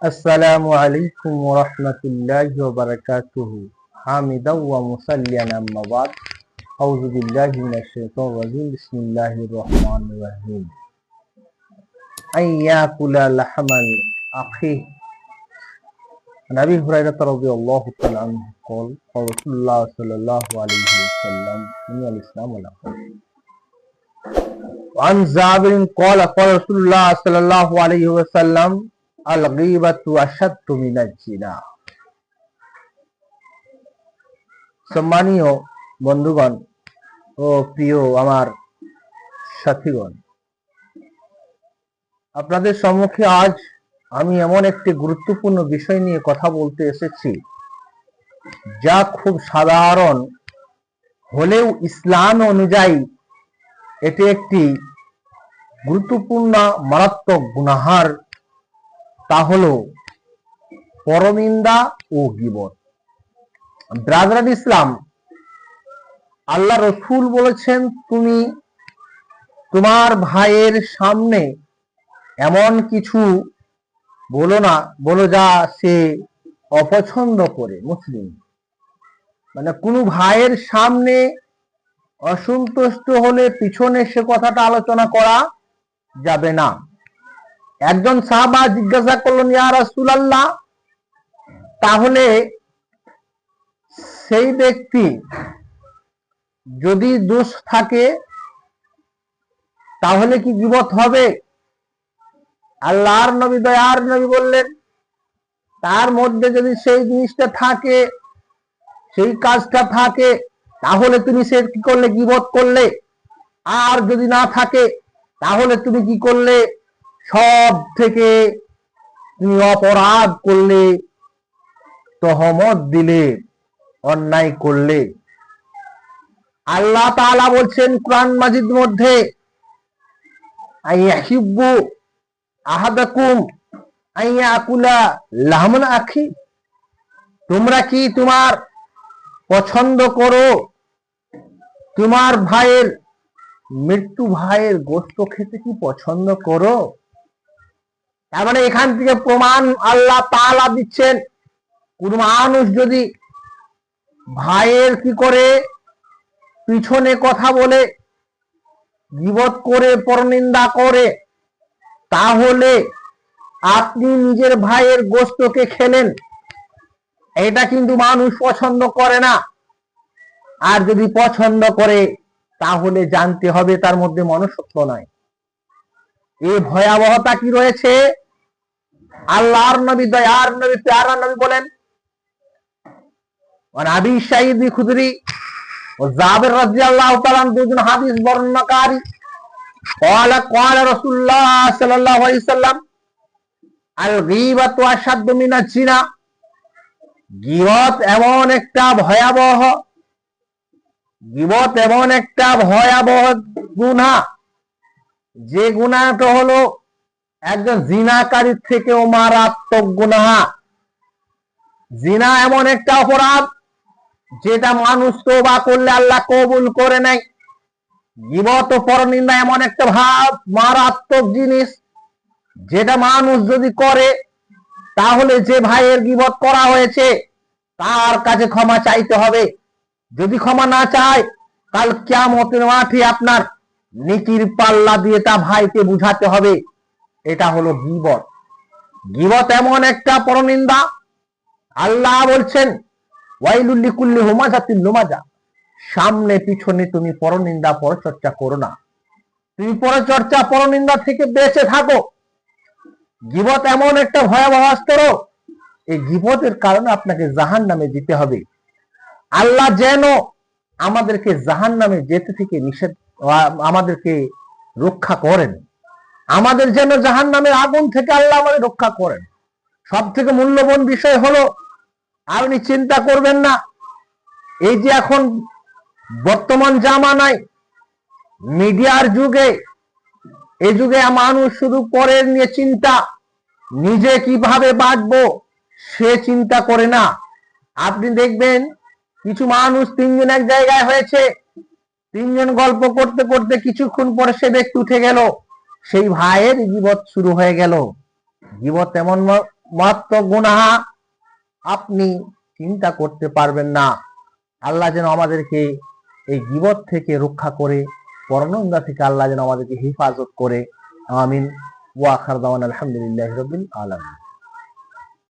السلام عليكم ورحمة الله وبركاته. حامدا ومصليا أما بعد. أعوذ بالله من الشيطان الرجيم. بسم الله الرحمن الرحيم. أن يأكل لحم أخيه عن أبي هريرة رضي الله تعالى عنه قال قال رسول الله صلى الله عليه وسلم من الإسلام والأخلاق وعن جابر قال قال رسول الله صلى الله عليه وسلم সম্মানীয় বন্ধুগণ ও প্রিয় আমার সাথীগণ, আপনাদের সম্মুখে আজ আমি এমন একটি গুরুত্বপূর্ণ বিষয় নিয়ে কথা বলতে এসেছি, যা খুব সাধারণ। হলেও ইসলাম অনুযায়ী এটি একটি গুরুত্বপূর্ণ মারাত্মক গুনাহার। তা হলো পরনিন্দা ও গিবত। ব্রাদার ইসলাম, আল্লাহ রসুল বলেছেন, তুমি তোমার ভাইয়ের সামনে এমন কিছু বলো না, বলো যা সে অপছন্দ করে, মুসলিম। মানে কোনো ভাইয়ের সামনে অসন্তুষ্ট হলে পিছনে সে কথাটা আলোচনা করা যাবে না। একজন সাহাবা জিজ্ঞাসা করলেন, ইয়া রাসূলুল্লাহ? তাহলে সেই ব্যক্তি যদি দোষ থাকে, তাহলে কি গিবত হবে? আল্লাহর নবী, দয়ার নবী বললেন, তার মধ্যে যদি সেই জিনিসটা থাকে, সেই কাজটা থাকে, তাহলে তুমি সে কি করলে? গিবত করলে। আর যদি না থাকে, তাহলে তুমি কি করলে? সব থেকে তুমি অপরাধ করলে তহমত দিলে, অন্যায় করলে। আল্লাহ তাআলা বলছেন, কোরআন মাজিদ মধ্যে আহাদাকুম লাহমান আখি তোমরা কি তোমার পছন্দ করো? তোমার ভাইয়ের মৃত্যু ভাইয়ের গোস্ত খেতে কি পছন্দ করো? তার মানে এখান থেকে প্রমাণ আল্লাহ তাআলা দিচ্ছেন। কোন মানুষ যদি ভাইয়ের কি করে পিছনে কথা বলে জীবত করে, পরনিন্দা করে, তাহলে আপনি নিজের ভাইয়ের গোস্তকে খেলেন। এটা কিন্তু মানুষ পছন্দ করে না। আর যদি পছন্দ করে, তাহলে জানতে হবে তার মধ্যে মনুষ্যত্ব নয় এই ভয়াবহতা কি রয়েছে? আল্লাহর নবী দয়ার নবী প্যারা নবী বলেন আবি সাইদি খুদরি ও জাবের রাদিয়াল্লাহু তাআলা দুজন হাদিস বর্ণনাকারী قال قال رسول الله صلى الله عليه وسلم الغيبة أشد من الزنا গিবত এমন একটা ভয়াবহ গিবত এমন একটা ভয়াবহ গুণা যে গুণাটা হলো একজন জিনাকারীর থেকেও মারাত্মক গুণা জিনা এমন একটা অপরাধ, যেটা মানুষ তো বা করলে আল্লাহ কবুল করে নেয়। গিবত পরনিন্দা এমন একটা ভাব, মারাত্মক জিনিস, যেটা মানুষ যদি করে, তাহলে যে ভাইয়ের গিবত করা হয়েছে, তার কাছে ক্ষমা চাইতে হবে। যদি ক্ষমা না চায়, কাল কেমতের মাঠে আপনার নিকির পাল্লা দিয়ে তা ভাইকে বুঝাতে হবে। এটা হলো গিবত। গিবত এমন একটা পরনিন্দা। আল্লাহ বলছেন ওয়াইলুল্লি কুল্লি হুমাজাতিন লুমাজা সামনে পিছনে তুমি পরনিন্দা, পরচর্চা করো না। তুমি পরচর্চা, পরনিন্দা থেকে বেঁচে থাকো। গিবত এমন একটা ভয়াবহ অস্ত্র এই গিবতের কারণে আপনাকে জাহান নামে যেতে হবে। আল্লাহ যেন আমাদেরকে জাহান নামে যেতে থেকে নিষেধ আমাদেরকে রক্ষা করেন। আমাদের যেন জাহান নামের আগুন থেকে আল্লাহ আমাদের রক্ষা করেন। সব থেকে মূল্যবান বিষয় হলো আপনি চিন্তা করবেন না, এই যে এখন বর্তমান জামানায় মিডিয়ার যুগে এই যুগে মানুষ শুধু পরের নিয়ে চিন্তা, নিজে কীভাবে বাঁচবো সে চিন্তা করে না। আপনি দেখবেন, কিছু মানুষ তিনজন এক জায়গায় হয়েছে, তিনজন গল্প করতে করতে কিছুক্ষণ পরে সে ব্যক্তি উঠে গেল। সেই ভাইয়ের জীবত শুরু হয়ে গেল। জীবত এমন মাত্র গুনাহা আপনি চিন্তা করতে পারবেন না। আল্লাহ যেন আমাদেরকে এই জীবত থেকে রক্ষা করে, পরনন্দা থেকে আল্লাহ যেন আমাদেরকে হেফাজত করে। আমিন। ওয়াখার দাওয়ান আলহামদুলিল্লাহ রবিল আলমিন।